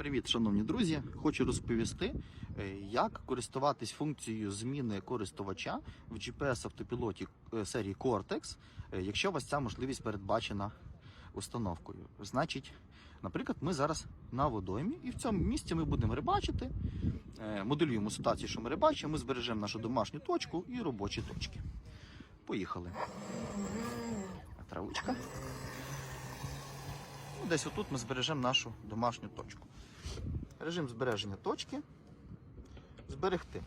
Привіт, шановні друзі! Хочу розповісти, е, як користуватись функцією зміни користувача в GPS автопілоті е, серії Cortex, е, якщо у вас ця можливість передбачена установкою. Значить, наприклад, ми зараз на водоймі, і в цьому місці ми будемо рибачити, моделюємо ситуацію, що ми рибачимо, ми збережемо нашу домашню точку і робочі точки. Поїхали. Травичка. Ну, Десь отут ми збережемо нашу домашню точку. Режим збереження точки. Зберегти.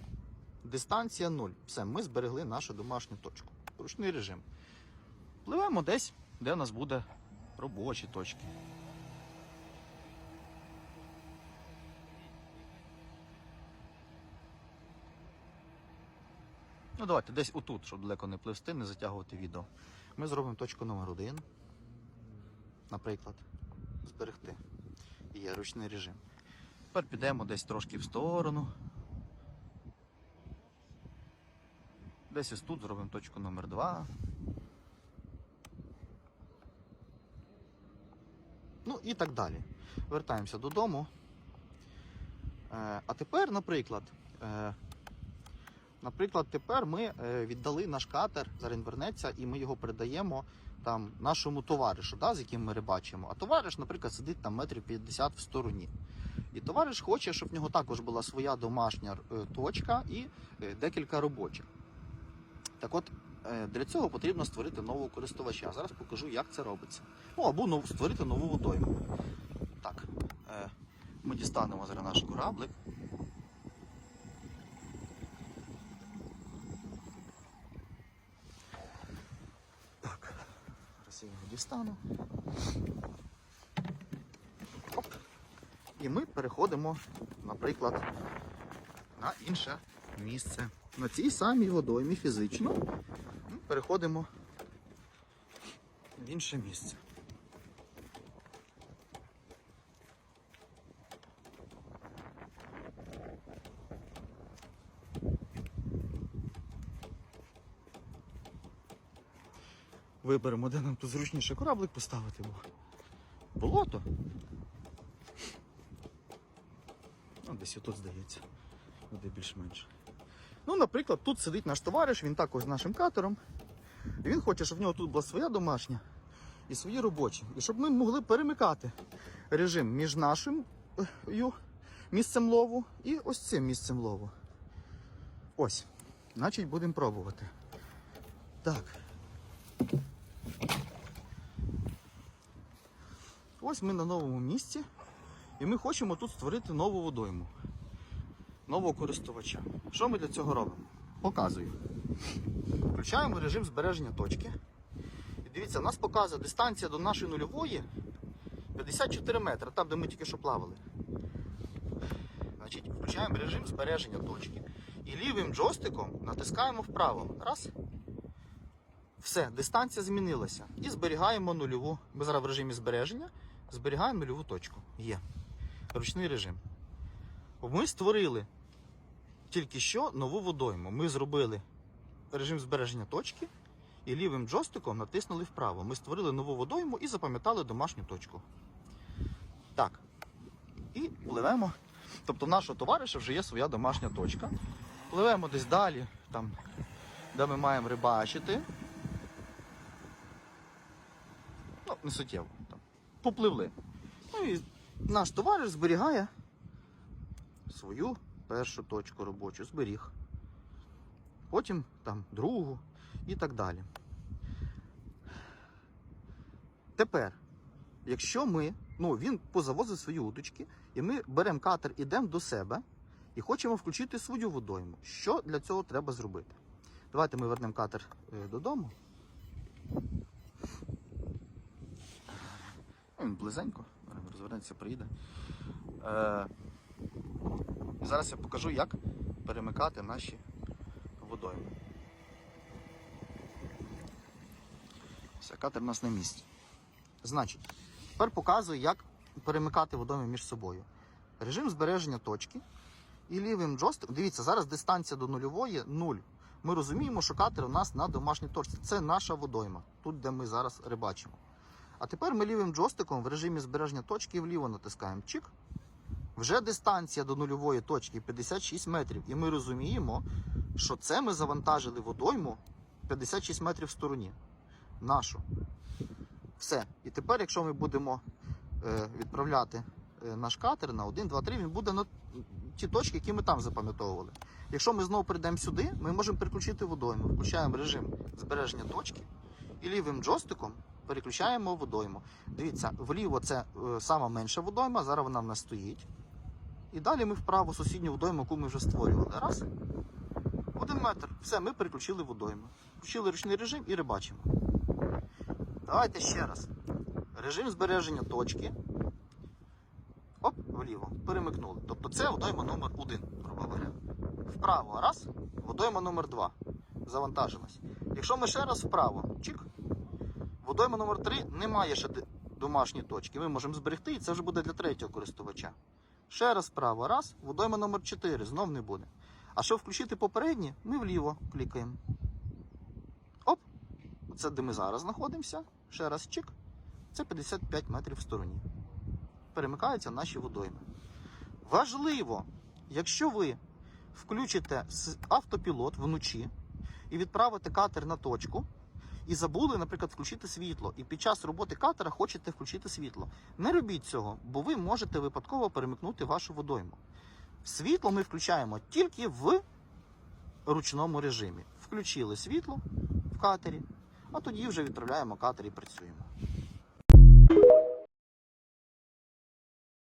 Дистанція 0. Все, ми зберегли нашу домашню точку. Ручний режим. Пливемо десь, де у нас буде робочі точки. Ну, давайте десь отут, щоб далеко не пливсти, не затягувати відео. Ми зробимо точку номер 1 наприклад, зберегти. Є ручний режим. Тепер підемо десь трошки в сторону. Десь ось тут зробимо точку номер 2 Ну і так далі. Вертаємося додому. Е, а тепер, наприклад, е, Наприклад, тепер ми е, віддали наш катер, зараз він і ми його передаємо там нашому товаришу, да, з яким ми рибачимо. А товариш, наприклад, сидить там метрів 50 в стороні. І товариш хоче, щоб в нього також була своя домашня е, точка і е, декілька робочих. Так от, е, для цього потрібно створити нового користувача. Зараз покажу, як це робиться. Ну або створити нову водойму. Так, ми дістанемо зараз наш кораблик. Так, зараз я його дістану. І ми переходимо, наприклад, на інше місце. На цій самій водоймі фізично ми переходимо в інше місце. Виберемо, де нам тут зручніше кораблик поставити, бо болото. Ну, десь отут здається. Буде більш-менш. Ну, наприклад, тут сидить наш товариш, він також з нашим катером. І він хоче, щоб в нього тут була своя домашня і свої робочі. І щоб ми могли перемикати режим між нашим місцем лову і ось цим місцем лову. Ось. Значить, будемо пробувати. Так. Ось ми на новому місці, і ми хочемо тут створити нову водойму, нового користувача. Що ми для цього робимо? Показую. Включаємо режим збереження точки. І дивіться, нас показує дистанція до нашої нульової 54 метри, там, де ми тільки що плавали. Значить, включаємо режим збереження точки. І лівим джойстиком натискаємо вправо. Раз. Все, дистанція змінилася. І зберігаємо нульову. Ми зараз в режимі збереження зберігаємо нульову точку. Є. Ручний режим. Ми створили тільки що нову водойму. Ми зробили режим збереження точки і лівим джойстиком натиснули вправо. Ми створили нову водойму і запам'ятали домашню точку. Так. І пливемо. Тобто нашого товариша вже є своя домашня точка. Пливемо десь далі, там, де ми маємо рибачити. Ну, не суттєво. Там. Попливли. Ну і наш товариш зберігає свою першу точку робочу, зберіг. Потім там другу і так далі. Тепер, якщо ми, ну він позавозив свої удочки, і ми беремо катер, ідемо до себе і хочемо включити свою водойму. Що для цього треба зробити? Давайте ми вернемо катер е, додому. Він близенько, розвернеться, приїде. Е, зараз я покажу, як перемикати наші водойми. Все, катер у нас на місці. Значить, тепер показую, як перемикати водойми між собою. Режим збереження точки. І лівим джойстиком. Дивіться, зараз дистанція до нульової 0. Ми розуміємо, що катер у нас на домашній точці. Це наша водойма, тут, де ми зараз рибачимо. А тепер ми лівим джойстиком в режимі збереження точки вліво натискаємо чик. Вже дистанція до нульової точки 56 метрів. І ми розуміємо, що це ми завантажили водойму 56 метрів в стороні. Нашу. Все. І тепер, якщо ми будемо е, відправляти е, наш катер на 1, 2, 3, він буде на ті точки, які ми там запам'ятовували. Якщо ми знову прийдемо сюди, ми можемо переключити водойму. Включаємо режим збереження точки і лівим джойстиком переключаємо водойму. Дивіться, вліво це е, сама менша водойма, зараз вона в нас стоїть. І далі ми вправо сусідню водойму, яку ми вже створювали. Раз. Один метр. Все, ми переключили водойму. Включили ручний режим і рибачимо. Давайте ще раз. Режим збереження точки. Оп, вліво. Перемикнули. Тобто це водойма номер 1, грубо говоря. Вправо. Раз. Водойма номер 2. Завантажилась. Якщо ми ще раз вправо, чик. Водойма номер 3 не має ще домашні точки. Ми можемо зберегти, і це вже буде для третього користувача. Ще раз вправо. Раз. Водойма номер 4 знов не буде. А щоб включити попередні, ми вліво клікаємо. Оп. Це де ми зараз знаходимося. Ще раз чик. Це 55 метрів в стороні. Перемикаються наші водойми. Важливо, якщо ви включите автопілот вночі і відправите катер на точку, і забули, наприклад, включити світло, і під час роботи катера хочете включити світло. Не робіть цього, бо ви можете випадково перемикнути вашу водойму. Світло ми включаємо тільки в ручному режимі. Включили світло в катері, а тоді вже відправляємо катер і працюємо.